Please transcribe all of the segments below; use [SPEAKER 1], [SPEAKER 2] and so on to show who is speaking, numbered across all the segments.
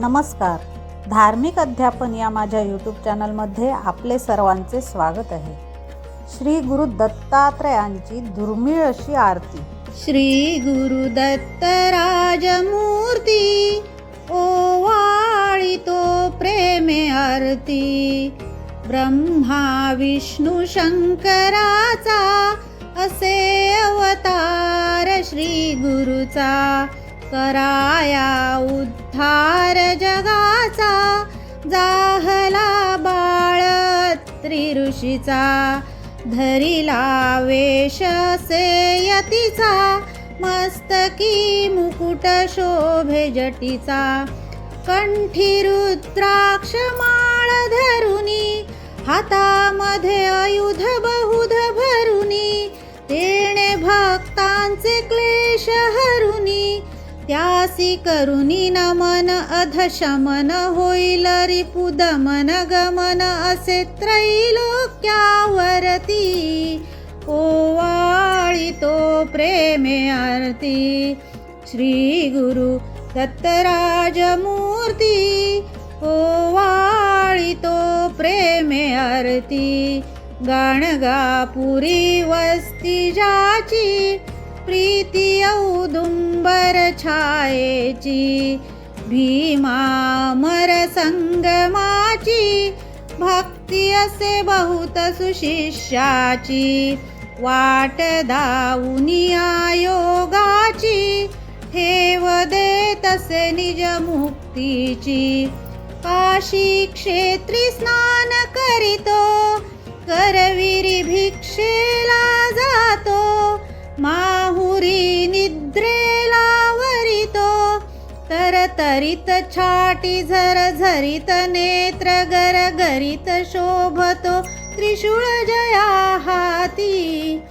[SPEAKER 1] नमस्कार. धार्मिक अध्यापन या माझ्या यूट्यूब चॅनलमध्ये आपले सर्वांचे स्वागत आहे. श्री गुरु दत्तात्रयांची दुर्मिळ अशी आरती.
[SPEAKER 2] श्री गुरुदत्त राजमूर्ती ओवाळी तो प्रेमे आरती. ब्रह्मा विष्णू शंकराचा असे अवतार श्री गुरुचा. कराया उद्धार जगाचा जाहला बाळ त्रिऋषीचा धरिला वेश यतीचा मस्तकी मुकुट शोभे जटीचा कंठी रुद्राक्ष माळ धरुनी हातामध्ये आयुध बहुध भरुनी तेणे भक्तांचे त्यासी करुनी नमन अधशमन होईल रिपुदमन गमन असे त्रैलोक्यावरती. ओवाळी तो प्रेमे आरती श्री गुरु दत्तराज मूर्ती ओवाळी तो प्रेमे आरती गाणगापुरी वस्ती जाची. प्रीती औदुंबर छायेची भीमामर संगमाची भक्ती असे बहुत सुशिष्याची वाट दाऊनी आयोगाची ठेव दे तसे निज मुक्तीची. काशी क्षेत्री स्नान करितो करविरी भिक्षे तर छाटी झर झरित नेत्र गर गरित शोभतो त्रिशूळ जया हाती.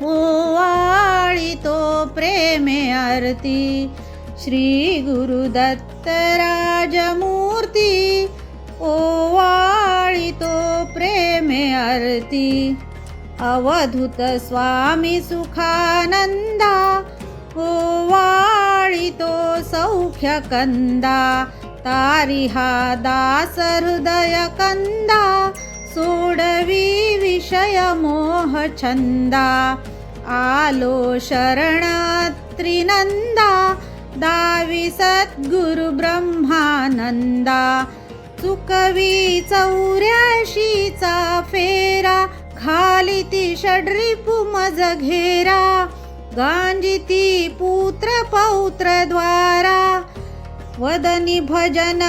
[SPEAKER 2] हो ओवाळितो प्रेमे आरती. श्री गुरुदत्तराजमूर्ती राजमूर्ती. प्रेमे आरती. अवधूत स्वामी सुखानंदा. ओवा तो सौख्य कंदा तारी हा दास हृदय कंदा सोडवी विषय मोह छंदा आलो शरण त्रिनंदा दावी सद्गुरु ब्रह्मानंदा चुकवी चौऱ्याशीचा फेरा खाली ती षड्रिपू मज घेरा गांजिती पुत्र पौत्र द्वारा वदनी भजन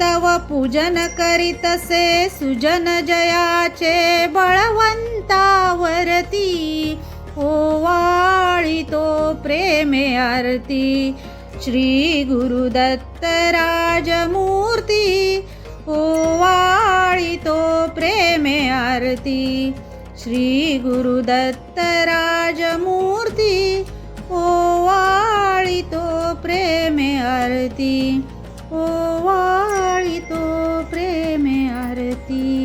[SPEAKER 2] तव पूजन करितसे सुजन जयाचे बळवंतावरती. ओवाळितो प्रेमे आरती. श्री गुरुदत्त राजमूर्ती. प्रेमे आरती. श्री गुरुदत्तराजमूर्ति ओवाळितो प्रेमे आरती ओवाळितो प्रेमे आरती.